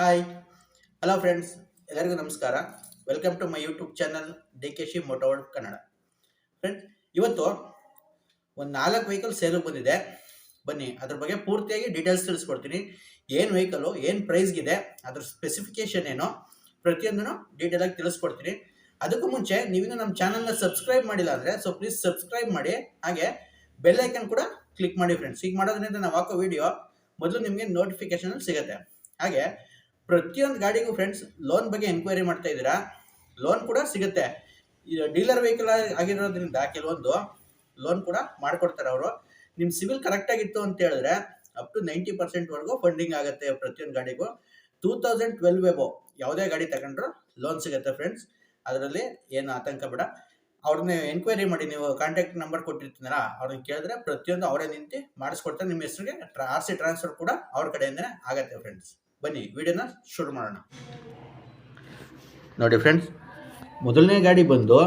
Hi hello friends ಎಲ್ಲರಿಗೂ ನಮಸ್ಕಾರ. Welcome to my YouTube channel D K she ಮೋಟೋವರ್ಡ್ Kannada friends ಇವತ್ತು ಒಂದು ನಾಲ್ಕು ವೆಹಿಕಲ್ ಸೇಲು ಬಂದಿದೆ. ಬನ್ನಿ, ಅದ್ರ ಬಗ್ಗೆ ಪೂರ್ತಿಯಾಗಿ ಡೀಟೇಲ್ಸ್ ತಿಳಿಸ್ಕೊಡ್ತೀನಿ. ಏನು ವೆಹಿಕಲು ಏನು ಪ್ರೈಸ್ಗಿದೆ ಅದ್ರ ಸ್ಪೆಸಿಫಿಕೇಶನ್ ಏನು, ಪ್ರತಿಯೊಂದನ್ನು ಡೀಟೇಲಾಗಿ ತಿಳಿಸ್ಕೊಡ್ತೀನಿ. ಅದಕ್ಕೂ ಮುಂಚೆ, ನೀವಿನ್ನೂ ನಮ್ಮ ಚಾನಲ್ನ ಸಬ್ಸ್ಕ್ರೈಬ್ ಮಾಡಿಲ್ಲ ಅಂದರೆ ಸೊ ಪ್ಲೀಸ್ ಸಬ್ಸ್ಕ್ರೈಬ್ ಮಾಡಿ. ಹಾಗೆ ಬೆಲ್ ಐಕನ್ ಕೂಡ ಕ್ಲಿಕ್ ಮಾಡಿ ಫ್ರೆಂಡ್ಸ್ ಈಗ ಮಾಡೋದ್ರಿಂದ ನಾವು ಹಾಕೋ ವಿಡಿಯೋ ಮೊದಲು ನಿಮಗೆ ನೋಟಿಫಿಕೇಶನಲ್ಲಿ ಸಿಗುತ್ತೆ. ಹಾಗೆ ಪ್ರತಿಯೊಂದು ಗಾಡಿಗೂ ಫ್ರೆಂಡ್ಸ್ ಲೋನ್ ಬಗ್ಗೆ ಎನ್ಕ್ವೈರಿ ಮಾಡ್ತಾ ಇದ್ದೀರಾ? ಲೋನ್ ಕೂಡ ಸಿಗುತ್ತೆ. ಡೀಲರ್ ವೆಹಿಕಲ್ ಆಗಿರೋದ್ರಿಂದ ಕೆಲವೊಂದು ಲೋನ್ ಕೂಡ ಮಾಡಿಕೊಡ್ತಾರೆ ಅವರು. ನಿಮ್ಮ ಸಿವಿಲ್ ಕರೆಕ್ಟಾಗಿತ್ತು ಅಂತ ಹೇಳಿದ್ರೆ ಅಪ್ ಟು ನೈಂಟಿ ಪರ್ಸೆಂಟ್ವರೆಗೂ ಫಂಡಿಂಗ್ ಆಗುತ್ತೆ ಪ್ರತಿಯೊಂದು ಗಾಡಿಗೂ. ಟೂ ತೌಸಂಡ್ ಟ್ವೆಲ್ವ್ ವೆಬೋ ಯಾವುದೇ ಗಾಡಿ ತಗೊಂಡ್ರು ಲೋನ್ ಸಿಗುತ್ತೆ ಫ್ರೆಂಡ್ಸ್ ಅದರಲ್ಲಿ ಏನು ಆತಂಕ ಬೇಡ. ಅವ್ರನ್ನ ಎನ್ಕ್ವೈರಿ ಮಾಡಿ, ನೀವು ಕಾಂಟ್ಯಾಕ್ಟ್ ನಂಬರ್ ಕೊಟ್ಟಿರ್ತೀನಲ್ಲ ಅವ್ರನ್ನ ಕೇಳಿದ್ರೆ ಪ್ರತಿಯೊಂದು ಅವರೇ ನಿಂತು ಮಾಡಿಸ್ಕೊಡ್ತಾರೆ. ನಿಮ್ಮ ಹೆಸರಿಗೆ ಆರ್ ಸಿ ಟ್ರಾನ್ಸ್ಫರ್ ಕೂಡ ಅವ್ರ ಕಡೆಯಿಂದನೇ ಆಗುತ್ತೆ ಫ್ರೆಂಡ್ಸ್ ಬನ್ನಿ, ವಿಡಿಯೋನ ಶುರು ಮಾಡೋಣ. ನೋಡಿ ಫ್ರೆಂಡ್ಸ್ ಮೊದಲನೇ ಗಾಡಿ ಬಂದು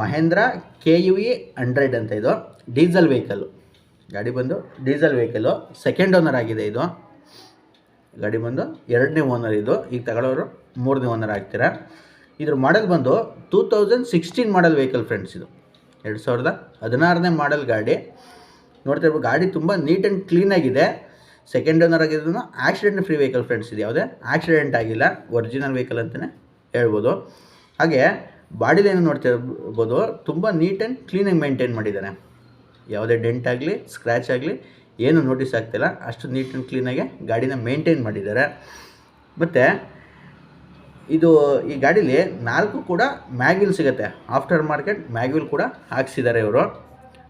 Mahindra K U E hundred ಅಂತ ಇದು ಡೀಸೆಲ್ ವೆಹಿಕಲ್ಲು ಗಾಡಿ ಬಂದು ಡೀಸೆಲ್ ವೆಹಿಕಲ್ಲು ಸೆಕೆಂಡ್ ಓನರ್ ಆಗಿದೆ ಇದು. ಗಾಡಿ ಬಂದು ಎರಡನೇ ಓನರ್ ಇದು. ಈಗ ತಗೊಳ್ಳೋರು ಮೂರನೇ ಓನರ್ ಆಗ್ತೀರಾ? ಇದ್ರ ಮಾಡೆಲ್ ಬಂದು two thousand sixteen model vehicle friends ಇದು. ಎರಡು ಸಾವಿರದ ಹದಿನಾರನೇ ಮಾಡಲ್ ಗಾಡಿ. ನೋಡ್ತಾ ಇರ್ಬೋದು ಗಾಡಿ ತುಂಬ ನೀಟ್ ಆ್ಯಂಡ್ ಕ್ಲೀನಾಗಿದೆ ಸೆಕೆಂಡ್ ಓನರ್ ಆಗಿರೋದನ್ನು ಆಕ್ಸಿಡೆಂಟ್ ಫ್ರೀ ವೆಹಿಕಲ್ ಫ್ರೆಂಡ್ಸ್ ಇದು. ಯಾವುದೇ? ಆಕ್ಸಿಡೆಂಟ್ ಆಗಿಲ್ಲ. ಒರಿಜಿನಲ್ ವೆಹಿಕಲ್ ಅಂತಲೇ ಹೇಳ್ಬೋದು. ಹಾಗೆ ಬಾಡಿ ಲೈನ್ ನೋಡ್ತಾ ಇರ್ಬೋದು, ತುಂಬ ನೀಟ್ ಆ್ಯಂಡ್ ಕ್ಲೀನಾಗಿ ಮೇಂಟೈನ್ ಮಾಡಿದ್ದಾರೆ ಯಾವುದೇ ಡೆಂಟ್ ಆಗಲಿ ಸ್ಕ್ರ್ಯಾಚ್ ಆಗಲಿ, ಏನು ನೋಟಿಸ್ ಆಗ್ತಿಲ್ಲ. ಅಷ್ಟು ನೀಟ್ ಆ್ಯಂಡ್ ಕ್ಲೀನಾಗೆ ಗಾಡಿನ ಮೇಂಟೈನ್ ಮಾಡಿದ್ದಾರೆ. ಮತ್ತು ಇದು ಈ ಗಾಡೀಲಿ ನಾಲ್ಕು ಕೂಡ ಮ್ಯಾಗ್ವಿಲ್ ಸಿಗುತ್ತೆ. ಆಫ್ಟರ್ ಮಾರ್ಕೆಟ್ ಮ್ಯಾಗ್ವಿಲ್ ಕೂಡ ಹಾಕ್ಸಿದ್ದಾರೆ ಇವರು.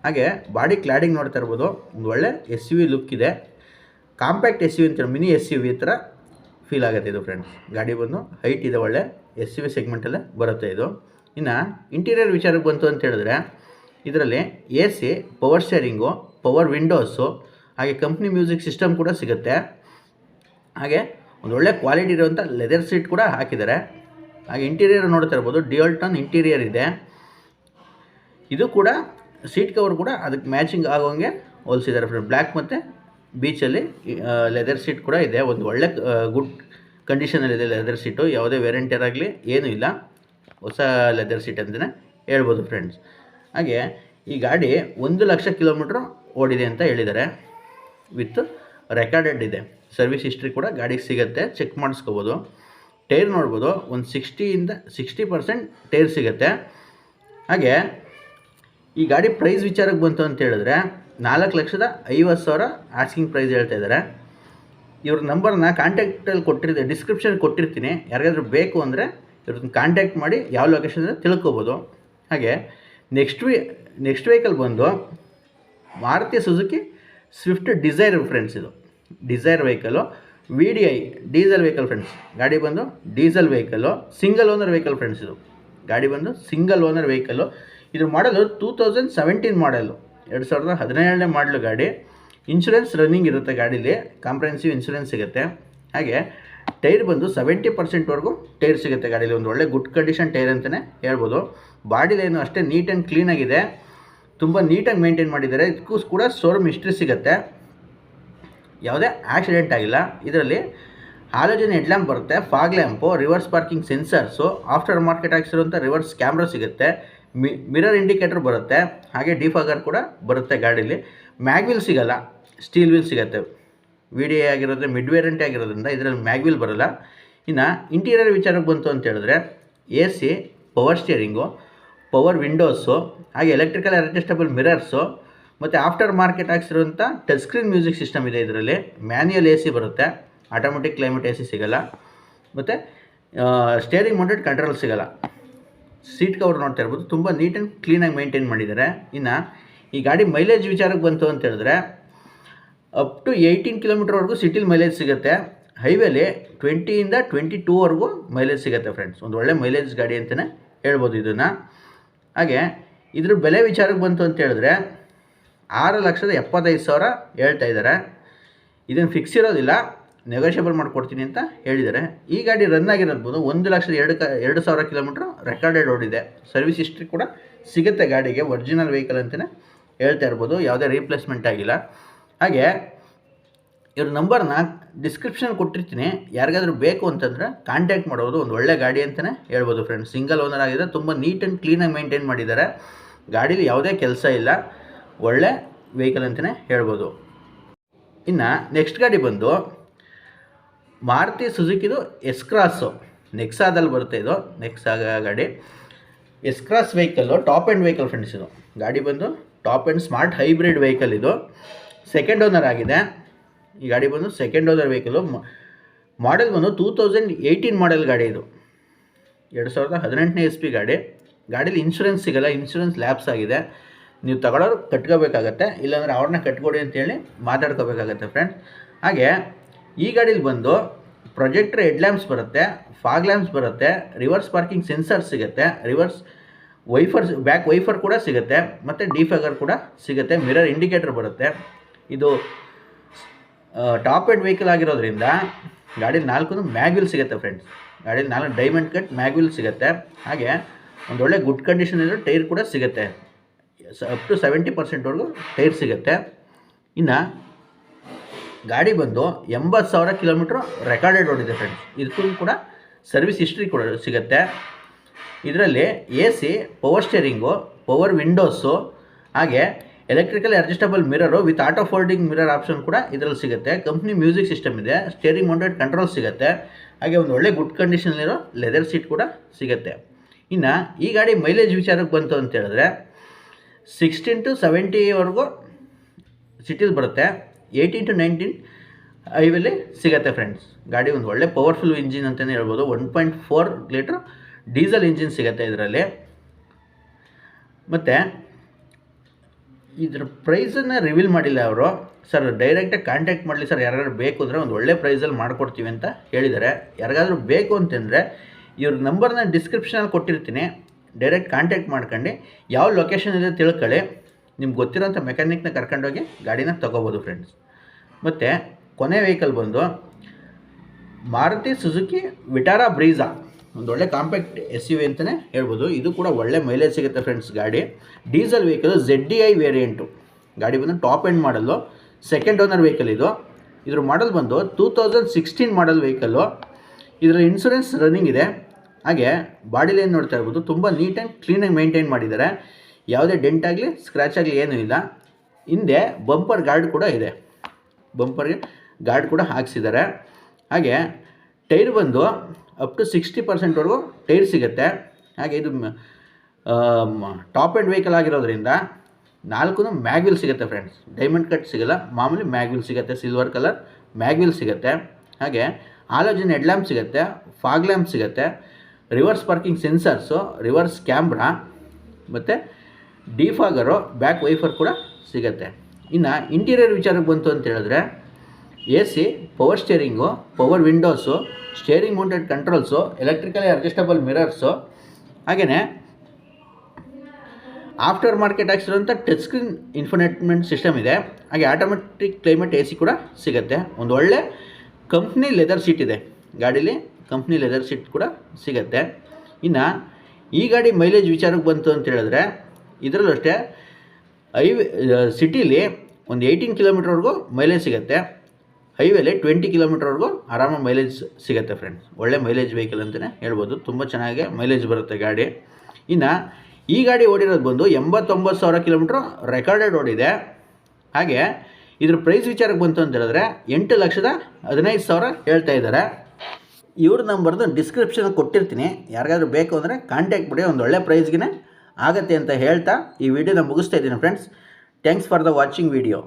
ಹಾಗೆ ಬಾಡಿ ಕ್ಲಾಡಿಂಗ್ ನೋಡ್ತಾ ಇರ್ಬೋದು. ಒಂದು ಒಳ್ಳೆ ಎಸ್ ಯು ವಿ ಲುಕ್ ಇದೆ. Compact S U V mini S U V ಥರ ಫೀಲ್ ಆಗುತ್ತೆ ಇದು ಫ್ರೆಂಡ್ಸ್ ಗಾಡಿ ಬಂದು ಹೈಟ್ ಇದೆ ಒಳ್ಳೆ, ಎಸ್ ಯು ವಿ ಸೆಗ್ಮೆಂಟಲ್ಲೇ ಬರುತ್ತೆ ಇದು. ಇನ್ನು ಇಂಟೀರಿಯರ್ ವಿಚಾರಕ್ಕೆ ಬಂತು ಅಂತ ಹೇಳಿದ್ರೆ, ಇದರಲ್ಲಿ A C power steering power windows ಹಾಗೆ ಕಂಪ್ನಿ ಮ್ಯೂಸಿಕ್ ಸಿಸ್ಟಮ್ ಕೂಡ ಸಿಗುತ್ತೆ. ಹಾಗೆ ಒಂದು ಒಳ್ಳೆ ಕ್ವಾಲಿಟಿ ಇರುವಂಥ ಲೆದರ್ ಸೀಟ್ ಕೂಡ ಹಾಕಿದ್ದಾರೆ. ಹಾಗೆ ಇಂಟೀರಿಯರ್ ನೋಡ್ತಾ ಇರ್ಬೋದು ಡಿಯೋಲ್ಟನ್ ಇಂಟೀರಿಯರ್ ಇದೆ. ಇದು ಕೂಡ ಸೀಟ್ ಕವರ್ ಕೂಡ ಅದಕ್ಕೆ ಮ್ಯಾಚಿಂಗ್ ಆಗೋಂಗೆ ಹೋಲಿಸಿದ್ದಾರೆ ಫ್ರೆಂಡ್ ಬ್ಲ್ಯಾಕ್ ಮತ್ತು ಬೀಚಲ್ಲಿ ಲೆದರ್ ಸೀಟ್ ಕೂಡ ಇದೆ. ಒಂದು ಒಳ್ಳೆ ಗುಡ್ ಕಂಡೀಷನಲ್ಲಿದೆ ಲೆದರ್ ಸೀಟು ಯಾವುದೇ ವೇರೆಂಟಿಯರ್ ಆಗಲಿ ಏನೂ ಇಲ್ಲ. ಹೊಸ ಲೆದರ್ ಸೀಟ್ ಅಂತಲೇ ಹೇಳ್ಬೋದು ಫ್ರೆಂಡ್ಸ್ ಹಾಗೆ, ಈ ಗಾಡಿ ಒಂದು ಲಕ್ಷ ಕಿಲೋಮೀಟ್ರ್ ಓಡಿದೆ ಅಂತ ಹೇಳಿದ್ದಾರೆ. ವಿತ್ ರೆಕಾರ್ಡೆಡ್ ಇದೆ. ಸರ್ವಿಸ್ ಹಿಸ್ಟ್ರಿ ಕೂಡ ಗಾಡಿಗೆ ಸಿಗುತ್ತೆ. ಚೆಕ್ ಮಾಡಿಸ್ಕೋಬೋದು. ಟೈರ್ ನೋಡ್ಬೋದು. ಒಂದು ಸಿಕ್ಸ್ಟಿಯಿಂದ ಸಿಕ್ಸ್ಟಿ ಪರ್ಸೆಂಟ್ ಟೈರ್ ಸಿಗುತ್ತೆ. ಹಾಗೆ ಈ ಗಾಡಿ ಪ್ರೈಸ್ ವಿಚಾರಕ್ಕೆ ಬಂತು ಅಂತ ಹೇಳಿದ್ರೆ ನಾಲ್ಕು ಲಕ್ಷದ ಐವತ್ತು ಸಾವಿರ ಆಸ್ಕಿಂಗ್ ಪ್ರೈಸ್ ಹೇಳ್ತಾ ಇದ್ದಾರೆ. ಇವ್ರ ನಂಬರ್ನ ಕಾಂಟ್ಯಾಕ್ಟಲ್ಲಿ ಕೊಟ್ಟಿರ್ತೀನಿ ಡಿಸ್ಕ್ರಿಪ್ಷನ್ ಕೊಟ್ಟಿರ್ತೀನಿ. ಯಾರಿಗಾದ್ರೂ ಬೇಕು ಅಂದರೆ ಇವ್ರನ್ನ ಕಾಂಟ್ಯಾಕ್ಟ್ ಮಾಡಿ ಯಾವ ಲೊಕೇಶನ್ ತಿಳ್ಕೊಬೋದು. ಹಾಗೆ ನೆಕ್ಸ್ಟ್ ವೀ ನೆಕ್ಸ್ಟ್ ವೆಹಿಕಲ್ ಬಂದು Maruti Suzuki Swift Dzire friends ಇದು. Dzire vehicle V D I diesel vehicle friends ಗಾಡಿ ಬಂದು diesel vehicle single owner vehicle friends ಇದು. ಗಾಡಿ ಬಂದು ಸಿಂಗಲ್ ಓನರ್ ವೆಹಿಕಲ್ಲು ಇದ್ರ ಮಾಡಲು ಟೂ ತೌಸಂಡ್ ಸೆವೆಂಟೀನ್ ಮಾಡಲು ಎರಡು ಸಾವಿರದ ಹದಿನೇಳನೇ ಮಾಡಲು ಗಾಡಿ. ಇನ್ಶೂರೆನ್ಸ್ ರನ್ನಿಂಗ್ ಇರುತ್ತೆ ಗಾಡೀಲಿ. ಕಾಂಪ್ರಹೆನ್ಸಿವ್ ಇನ್ಶೂರೆನ್ಸ್ ಸಿಗುತ್ತೆ. ಹಾಗೆ ಟೈರ್ ಬಂದು ಸೆವೆಂಟಿ ಪರ್ಸೆಂಟ್ವರೆಗೂ ಟೈರ್ ಸಿಗುತ್ತೆ ಗಾಡೀಲಿ. ಒಂದು ಒಳ್ಳೆ ಗುಡ್ ಕಂಡೀಷನ್ ಟೈರ್ ಅಂತಲೇ ಹೇಳ್ಬೋದು. ಬಾಡಿ ಲೈನು ಅಷ್ಟೇ ನೀಟ್ ಆ್ಯಂಡ್ ಕ್ಲೀನಾಗಿದೆ ತುಂಬ ನೀಟಾಗಿ ಮೇಂಟೈನ್ ಮಾಡಿದ್ದಾರೆ. ಇದಕ್ಕೂ ಕೂಡ ಸೋರ್ ಮಿಸ್ಟ್ರಿ ಸಿಗುತ್ತೆ. ಯಾವುದೇ ಆಕ್ಸಿಡೆಂಟ್ ಆಗಿಲ್ಲ. ಇದರಲ್ಲಿ ಹಾಲೋಜನ್ ಹೆಡ್ಲ್ಯಾಂಪ್ ಬರುತ್ತೆ fog lamp reverse parking sensors after market ಹಾಕ್ಸಿರುವಂಥ reverse camera ಸಿಗುತ್ತೆ. ಮಿ ಮಿರರ್ ಇಂಡಿಕೇಟರ್ ಬರುತ್ತೆ, ಹಾಗೆ ಡಿಫಾಗರ್ ಕೂಡ ಬರುತ್ತೆ ಗಾಡೀಲಿ. ಮ್ಯಾಗ್ವಿಲ್ ಸಿಗಲ್ಲ ಸ್ಟೀಲ್ ವೀಲ್ ಸಿಗುತ್ತೆ. ವಿ ಡಿ ಎ ಆಗಿರೋದ್ರೆ ಮಿಡ್ ವೇರೆಂಟಿ ಆಗಿರೋದ್ರಿಂದ ಇದರಲ್ಲಿ ಮ್ಯಾಗ್ವಿಲ್ ಬರೋಲ್ಲ. ಇನ್ನು ಇಂಟೀರಿಯರ್ ವಿಚಾರಕ್ಕೆ ಬಂತು ಅಂತ ಹೇಳಿದ್ರೆ A C power steering power windows ಹಾಗೆ ಎಲೆಕ್ಟ್ರಿಕಲ್ ಅಡ್ಜಸ್ಟಬಲ್ ಮಿರರ್ಸು ಮತ್ತು ಆಫ್ಟರ್ ಮಾರ್ಕೆಟ್ ಹಾಕ್ಸಿರುವಂಥ ಟಚ್ ಸ್ಕ್ರೀನ್ ಮ್ಯೂಸಿಕ್ ಸಿಸ್ಟಮ್ ಇದೆ ಇದರಲ್ಲಿ. ಮ್ಯಾನ್ಯಲ್ ಎ ಸಿ ಬರುತ್ತೆ ಆಟೋಮೆಟಿಕ್ ಕ್ಲೈಮೇಟ್ ಎ ಸಿ ಸಿಗಲ್ಲ. ಮತ್ತು ಸ್ಟೇರಿಂಗ್ ಮೌಂಟೆಡ್ ಕಂಟ್ರೋಲ್ ಸಿಗೋಲ್ಲ. ಸೀಟ್ ಕವರ್ ನೋಡ್ತಾ ಇರ್ಬೋದು. ತುಂಬ ನೀಟ್ ಆ್ಯಂಡ್ ಕ್ಲೀನಾಗಿ ಮೇಂಟೈನ್ ಮಾಡಿದ್ದಾರೆ. ಇನ್ನು ಈ ಗಾಡಿ ಮೈಲೇಜ್ ವಿಚಾರಕ್ಕೆ ಬಂತು ಅಂತ ಹೇಳಿದ್ರೆ, ಅಪ್ ಟು ಏಯ್ಟೀನ್ ಕಿಲೋಮೀಟರ್ವರೆಗೂ ಸಿಟಿಲಿ ಮೈಲೇಜ್ ಸಿಗುತ್ತೆ. ಹೈವೇಲಿ ಟ್ವೆಂಟಿಯಿಂದ ಟ್ವೆಂಟಿ ಟೂವರೆಗೂ ಮೈಲೇಜ್ ಸಿಗುತ್ತೆ ಫ್ರೆಂಡ್ಸ್ ಒಂದು ಒಳ್ಳೆ ಮೈಲೇಜ್ ಗಾಡಿ ಅಂತಲೇ ಹೇಳ್ಬೋದು ಇದನ್ನು. ಹಾಗೆ ಇದ್ರ ಬೆಲೆ ವಿಚಾರಕ್ಕೆ ಬಂತು ಅಂತ ಹೇಳಿದ್ರೆ, ಆರು ಲಕ್ಷದ ಎಪ್ಪತ್ತೈದು ಸಾವಿರ ಹೇಳ್ತಾ ಇದ್ದಾರೆ. ಇದನ್ನು ಫಿಕ್ಸ್ ಇರೋದಿಲ್ಲ. ನೆಗೋಷಿಯಬಲ್ ಮಾಡಿಕೊಡ್ತೀನಿ ಅಂತ ಹೇಳಿದ್ದಾರೆ. ಈ ಗಾಡಿ ರನ್ ಆಗಿರೋದು ಒಂದು ಲಕ್ಷದ ಎರಡು ಕ, ಎರಡು ಸಾವಿರ ಕಿಲೋಮೀಟ್ರ್ ರೆಕಾರ್ಡೆಡ್ ಓಡಿದೆ ಸರ್ವಿಸ್ ಹಿಸ್ಟ್ರಿ ಕೂಡ ಸಿಗುತ್ತೆ ಗಾಡಿಗೆ ಒರಿಜಿನಲ್ ವೆಹಿಕಲ್ ಅಂತಲೇ ಹೇಳ್ತಾ ಇರ್ಬೋದು, ಯಾವುದೇ ರೀಪ್ಲೇಸ್ಮೆಂಟ್ ಆಗಿಲ್ಲ. ಹಾಗೆ, ಇವ್ರ ನಂಬರ್ನ ಡಿಸ್ಕ್ರಿಪ್ಷನ್ ಕೊಟ್ಟಿರ್ತೀನಿ. ಯಾರಿಗಾದ್ರೂ ಬೇಕು ಅಂತಂದರೆ ಕಾಂಟ್ಯಾಕ್ಟ್ ಮಾಡೋದು ಒಂದು ಒಳ್ಳೆ ಗಾಡಿ ಅಂತಲೇ ಹೇಳ್ಬೋದು ಫ್ರೆಂಡ್ಸ್ ಸಿಂಗಲ್ ಓನರ್ ಆಗಿದೆ ತುಂಬ ನೀಟ್ ಆ್ಯಂಡ್ ಕ್ಲೀನಾಗಿ ಮೇಂಟೈನ್ ಮಾಡಿದ್ದಾರೆ. ಗಾಡೀಲಿ ಯಾವುದೇ ಕೆಲಸ ಇಲ್ಲ. ಒಳ್ಳೆ ವೆಹಿಕಲ್ ಅಂತಲೇ ಹೇಳ್ಬೋದು. ಇನ್ನು ನೆಕ್ಸ್ಟ್ ಗಾಡಿ ಬಂದು ಮಾರುತಿ ಸುಜುಕಿದು ಎಸ್ ಕ್ರಾಸು ನೆಕ್ಸಾದಲ್ಲಿ ಬರುತ್ತೆ ಇದು. ನೆಕ್ಸಾ ಗಾಡಿ. S Cross vehicle, top end vehicle friends ಇದು. ಗಾಡಿ ಬಂದು top end smart hybrid vehicle ಇದು. ಸೆಕೆಂಡ್ ಓನರ್ ಆಗಿದೆ. ಈ ಗಾಡಿ ಬಂದು ಸೆಕೆಂಡ್ ಓನರ್ ವೆಹಿಕಲು. ಮಾಡೆಲ್ ಬಂದು ಟೂ ತೌಸಂಡ್ ಏಯ್ಟೀನ್ ಮಾಡೆಲ್ ಗಾಡಿ ಇದು. ಎರಡು ಸಾವಿರದ ಹದಿನೆಂಟನೇ ಎಸ್ ಪಿ ಗಾಡಿ. ಗಾಡೀಲಿ ಇನ್ಶೂರೆನ್ಸ್ ಸಿಗಲ್ಲ ಇನ್ಶೂರೆನ್ಸ್ ಲ್ಯಾಬ್ಸ್ ಆಗಿದೆ. ನೀವು ತಗೊಳ್ಳೋರು ಕಟ್ಕೋಬೇಕಾಗತ್ತೆ. ಇಲ್ಲಾಂದರೆ ಅವ್ರನ್ನ ಕಟ್ಕೊಡಿ ಅಂತೇಳಿ ಮಾತಾಡ್ಕೋಬೇಕಾಗತ್ತೆ ಫ್ರೆಂಡ್ಸ್ ಹಾಗೆ ಈ ಗಾಡೀಲಿ ಬಂದು ಪ್ರೊಜೆಕ್ಟ್ರ್ ಹೆಡ್ ಲ್ಯಾಂಪ್ಸ್ ಬರುತ್ತೆ, ಫಾಗ್ ಲ್ಯಾಂಪ್ಸ್ ಬರುತ್ತೆ, ರಿವರ್ಸ್ ಪಾರ್ಕಿಂಗ್ ಸೆನ್ಸರ್ ಸಿಗುತ್ತೆ, ರಿವರ್ಸ್ ವೈಫರ್ ಬ್ಯಾಕ್ ವೈಫರ್ ಕೂಡ ಸಿಗುತ್ತೆ, ಮತ್ತು ಡಿಫೆಗರ್ ಕೂಡ ಸಿಗುತ್ತೆ, ಮಿರರ್ ಇಂಡಿಕೇಟರ್ ಬರುತ್ತೆ. ಇದು ಟಾಪ್ ಆ್ಯಂಡ್ ವೆಹಿಕಲ್ ಆಗಿರೋದ್ರಿಂದ ಗಾಡೀಲಿ ನಾಲ್ಕು ಮ್ಯಾಗ್ವಿಲ್ ಸಿಗುತ್ತೆ ಫ್ರೆಂಡ್ಸ್. ಗಾಡೀಲಿ ನಾಲ್ಕು ಡೈಮಂಡ್ ಕಟ್ ಮ್ಯಾಗ್ವಿಲ್ ಸಿಗುತ್ತೆ. ಹಾಗೆ ಒಂದು ಒಳ್ಳೆ ಗುಡ್ ಕಂಡೀಷನ್ ಇರೋ ಟೈರ್ ಕೂಡ ಸಿಗುತ್ತೆ. ಅಪ್ ಟು ಸೆವೆಂಟಿ ಪರ್ಸೆಂಟ್ವರೆಗೂ ಟೈರ್ ಸಿಗುತ್ತೆ. ಇನ್ನು ಗಾಡಿ ಬಂದು ಎಂಬತ್ತು ಸಾವಿರ ಕಿಲೋಮೀಟ್ರ್ ರೆಕಾರ್ಡೆಡ್ ಓಡಿದೆ ಫ್ರೆಂಡ್ಸ್ ಇದಕ್ಕೂ ಕೂಡ ಸರ್ವಿಸ್ ಹಿಸ್ಟ್ರಿ ಕೂಡ ಸಿಗುತ್ತೆ. ಇದರಲ್ಲಿ A C power steering power windows ಹಾಗೆ electrical adjustable mirror with auto folding mirror option ಕೂಡ ಇದರಲ್ಲಿ ಸಿಗುತ್ತೆ. ಕಂಪ್ನಿ ಮ್ಯೂಸಿಕ್ ಸಿಸ್ಟಮ್ ಇದೆ ಸ್ಟೇರಿಂಗ್ ಮೌಂಟೆಡ್ ಕಂಟ್ರೋಲ್ ಸಿಗುತ್ತೆ. ಹಾಗೆ ಒಂದು ಒಳ್ಳೆ ಗುಡ್ ಕಂಡೀಷನಲ್ಲಿರೋ ಲೆದರ್ ಸೀಟ್ ಕೂಡ ಸಿಗುತ್ತೆ. ಇನ್ನು ಈ ಗಾಡಿ ಮೈಲೇಜ್ ವಿಚಾರಕ್ಕೆ ಬಂತು ಅಂತ ಹೇಳಿದ್ರೆ ಸಿಕ್ಸ್ಟೀನ್ ಟು ಸೆವೆಂಟಿವರೆಗೂ ಸಿಟಿಲಿ ಬರುತ್ತೆ. ಏಯ್ಟೀನ್ ಟು ನೈನ್ಟೀನ್ ಐವಲ್ಲಿ ಸಿಗುತ್ತೆ ಫ್ರೆಂಡ್ಸ್ ಗಾಡಿ ಒಂದು ಒಳ್ಳೆ ಪವರ್ಫುಲ್ ಇಂಜಿನ್ ಅಂತಲೇ ಹೇಳ್ಬೋದು. One point four litre diesel engine ಸಿಗುತ್ತೆ ಇದರಲ್ಲಿ. ಮತ್ತು ಇದ್ರ ಪ್ರೈಸನ್ನು ರಿವೀಲ್ ಮಾಡಿಲ್ಲ ಅವರು. ಸರ್ ಡೈರೆಕ್ಟಾಗಿ ಕಾಂಟ್ಯಾಕ್ಟ್ ಮಾಡಲಿ. ಸರ್ ಯಾರಾದ್ರೂ ಬೇಕು ಅಂದರೆ ಒಂದು ಒಳ್ಳೆ ಪ್ರೈಸಲ್ಲಿ ಮಾಡಿಕೊಡ್ತೀವಿ ಅಂತ ಹೇಳಿದ್ದಾರೆ ಯಾರಿಗಾದ್ರೂ ಬೇಕು ಅಂತಂದರೆ ಇವ್ರ ನಂಬರ್ನ ಡಿಸ್ಕ್ರಿಪ್ಷನಲ್ಲಿ ಕೊಟ್ಟಿರ್ತೀನಿ. ಡೈರೆಕ್ಟ್ ಕಾಂಟ್ಯಾಕ್ಟ್ ಮಾಡ್ಕೊಂಡು ಯಾವ ಲೊಕೇಶನ್ ಇದೆ ತಿಳ್ಕೊಳ್ಳಿ. ನಿಮ್ಗೆ ಗೊತ್ತಿರೋಂಥ ಮೆಕ್ಯಾನಿಕ್ನ ಕರ್ಕೊಂಡೋಗಿ ಗಾಡಿನ ತೊಗೋಬೋದು ಫ್ರೆಂಡ್ಸ್ ಮತ್ತು ಕೊನೆ ವೆಹಿಕಲ್ ಬಂದು ಮಾರುತಿ ಸುಜುಕಿ ವಿಟಾರಾ ಬ್ರೀಝಾ ಒಳ್ಳೆ ಕಾಂಪ್ಯಾಕ್ಟ್ ಎಸ್ ಯು ವಿ ಅಂತಲೇ ಹೇಳ್ಬೋದು. ಇದು ಕೂಡ ಒಳ್ಳೆ ಮೈಲೇಜ್ ಸಿಗುತ್ತೆ ಫ್ರೆಂಡ್ಸ್ ಗಾಡಿ. Diesel vehicle Z D I variant ಗಾಡಿ ಬಂದು top end model second owner vehicle ಇದು. ಇದ್ರ ಮಾಡಲ್ ಬಂದು two thousand sixteen model vehicle ಇದರ ಇನ್ಸೂರೆನ್ಸ್ ರನ್ನಿಂಗ್ ಇದೆ. ಹಾಗೆ ಬಾಡಿಲಿ ಏನು ನೋಡ್ತಾ ಇರ್ಬೋದು. ತುಂಬ ನೀಟ್ ಆ್ಯಂಡ್ ಕ್ಲೀನಾಗಿ ಮೇಂಟೈನ್ ಮಾಡಿದ್ದಾರೆ. ಯಾವುದೇ ಡೆಂಟ್ ಆಗಲಿ ಸ್ಕ್ರ್ಯಾಚ್ ಆಗಲಿ ಏನೂ ಇಲ್ಲ. ಹಿಂದೆ ಬಂಪರ್ ಗಾರ್ಡ್ ಕೂಡ ಇದೆ. ಬಂಪರ್ಗೆ ಗಾರ್ಡ್ ಕೂಡ ಹಾಕ್ಸಿದ್ದಾರೆ. ಹಾಗೆ ಟೈರ್ ಬಂದು ಅಪ್ ಟು ಸಿಕ್ಸ್ಟಿ ಪರ್ಸೆಂಟ್ವರೆಗೂ ಟೈರ್ ಸಿಗುತ್ತೆ. ಹಾಗೆ ಇದು ಟಾಪ್ ಆ್ಯಂಡ್ ವೆಹಿಕಲ್ ಆಗಿರೋದ್ರಿಂದ ನಾಲ್ಕು ಮ್ಯಾಗ್ವಿಲ್ ಸಿಗುತ್ತೆ ಫ್ರೆಂಡ್ಸ್ ಡೈಮಂಡ್ ಕಟ್ ಸಿಗಲ್ಲ, ಮಾಮೂಲಿ ಮ್ಯಾಗ್ವಿಲ್ ಸಿಗುತ್ತೆ ಸಿಲ್ವರ್ ಕಲರ್ ಮ್ಯಾಗ್ವಿಲ್ ಸಿಗುತ್ತೆ. ಹಾಗೆ ಆಲೋಜನ್ ಹೆಡ್ ಲ್ಯಾಂಪ್ ಸಿಗುತ್ತೆ ಫಾಗ್ ಲ್ಯಾಂಪ್ ಸಿಗುತ್ತೆ. Reverse parking sensors reverse camera ಮತ್ತು ಡಿಫಾಗರು ಬ್ಯಾಕ್ ವೈಫರ್ ಕೂಡ ಸಿಗುತ್ತೆ. ಇನ್ನು ಇಂಟೀರಿಯರ್ ವಿಚಾರಕ್ಕೆ ಬಂತು ಅಂತ ಹೇಳಿದ್ರೆ A C power steering power windows steering mounted controls electrically adjustable mirrors ಹಾಗೆಯೇ ಆಫ್ಟರ್ ಮಾರ್ಕೆಟ್ ಹಾಕ್ಸಿರೋಂಥ ಟಚ್ ಸ್ಕ್ರೀನ್ ಇನ್ಫರ್ಟೈನ್ಮೆಂಟ್ ಸಿಸ್ಟಮ್ ಇದೆ. ಹಾಗೆ ಆಟೋಮೆಟಿಕ್ ಕ್ಲೈಮೇಟ್ ಎ ಸಿ ಕೂಡ ಸಿಗುತ್ತೆ. ಒಂದು ಒಳ್ಳೆ ಕಂಪ್ನಿ ಲೆದರ್ ಸೀಟ್ ಇದೆ. ಗಾಡೀಲಿ ಕಂಪ್ನಿ ಲೆದರ್ ಸೀಟ್ ಕೂಡ ಸಿಗುತ್ತೆ. ಇನ್ನು ಈ ಗಾಡಿ ಮೈಲೇಜ್ ವಿಚಾರಕ್ಕೆ ಬಂತು ಅಂತ ಹೇಳಿದ್ರೆ ಇದರಲ್ಲೂ ಅಷ್ಟೇ, ಹೈವೇ ಸಿಟೀಲಿ ಒಂದು ಏಯ್ಟೀನ್ ಕಿಲೋಮೀಟ್ರ್ವರೆಗೂ ಮೈಲೇಜ್ ಸಿಗುತ್ತೆ. ಹೈವೇಲಿ ಟ್ವೆಂಟಿ ಕಿಲೋಮೀಟ್ರ್ವರೆಗೂ ಆರಾಮಾಗಿ ಮೈಲೇಜ್ ಸಿಗುತ್ತೆ ಫ್ರೆಂಡ್ಸ್ ಒಳ್ಳೆ ಮೈಲೇಜ್ ವೆಹಿಕಲ್ ಅಂತಲೇ ಹೇಳ್ಬೋದು. ತುಂಬ ಚೆನ್ನಾಗಿ ಮೈಲೇಜ್ ಬರುತ್ತೆ ಗಾಡಿ. ಇನ್ನು ಈ ಗಾಡಿ ಓಡಿರೋದು ಬಂದು ಎಂಬತ್ತೊಂಬತ್ತು ಸಾವಿರ ಕಿಲೋಮೀಟ್ರ್ ರೆಕಾರ್ಡೆಡ್ ಓಡಿದೆ. ಹಾಗೆ ಇದ್ರ ಪ್ರೈಸ್ ವಿಚಾರಕ್ಕೆ ಬಂತು ಅಂತ ಹೇಳಿದ್ರೆ ಎಂಟು ಲಕ್ಷದ ಹದಿನೈದು ಸಾವಿರ ಹೇಳ್ತಾ ಇದ್ದಾರೆ. ಇವ್ರ ನಂಬರ್ದು ಡಿಸ್ಕ್ರಿಪ್ಷನ್ ಕೊಟ್ಟಿರ್ತೀನಿ. ಯಾರಿಗಾದ್ರೂ ಬೇಕು ಅಂದರೆ ಕಾಂಟ್ಯಾಕ್ಟ್ ಮಾಡಿ, ಒಂದು ಒಳ್ಳೆ ಪ್ರೈಸ್ಗೆ ಆಗತ್ತೆ ಅಂತ ಹೇಳ್ತಾ ಈ ವಿಡಿಯೋನ ಮುಗಿಸ್ತಾ ಇದ್ದೀನಿ friends thanks for the watching video